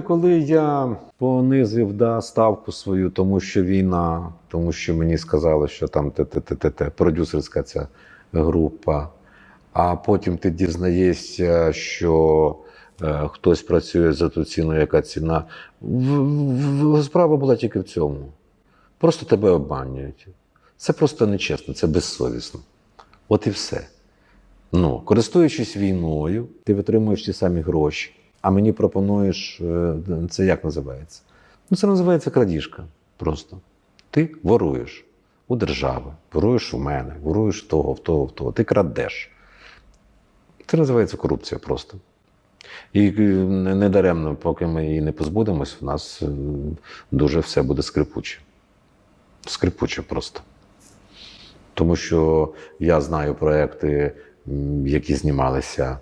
Коли я понизив да, ставку свою, тому що війна, тому що мені сказали, що там ТТТТ, продюсерська ця група, а потім ти дізнаєшся, що е, хтось працює за ту ціну, яка ціна. В, в, справа була тільки в цьому. Просто тебе обманюють. Це просто нечесно, це безсовісно. От і все. Ну, користуючись війною, ти витримуєш ті самі гроші, а мені пропонуєш, е, це як називається? Ну, це називається крадіжка. Просто. Ти воруєш у держави, воруєш у мене, воруєш того, в того, в того. Ти крадеш. Це називається корупція просто. І е, не не даремно, поки ми її не позбудемось, у нас е, дуже все буде скрипуче. Скрипуче просто. Тому що я знаю проекти, які знімалися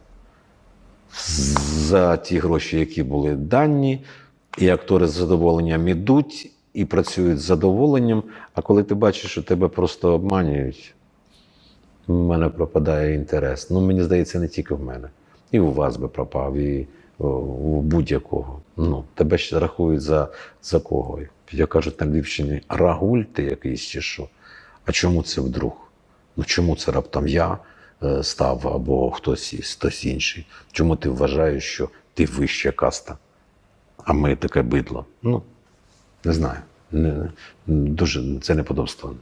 за ті гроші, які були дані, і актори з задоволенням ідуть і працюють з задоволенням. А коли ти бачиш, що тебе просто обманюють, в мене пропадає інтерес. Ну, мені здається, не тільки в мене. І у вас би пропав, і у будь-якого. Ну, тебе ще рахують за, за кого. Я кажуть на Львівщині, рагуль ти якийсь чи що. А чому це вдруг? Ну чому це раптом я став або хтось, хтось інший? Чому ти вважаєш, що ти вища каста, а ми таке бидло? Ну, не знаю. Не, не- дуже це неподобство.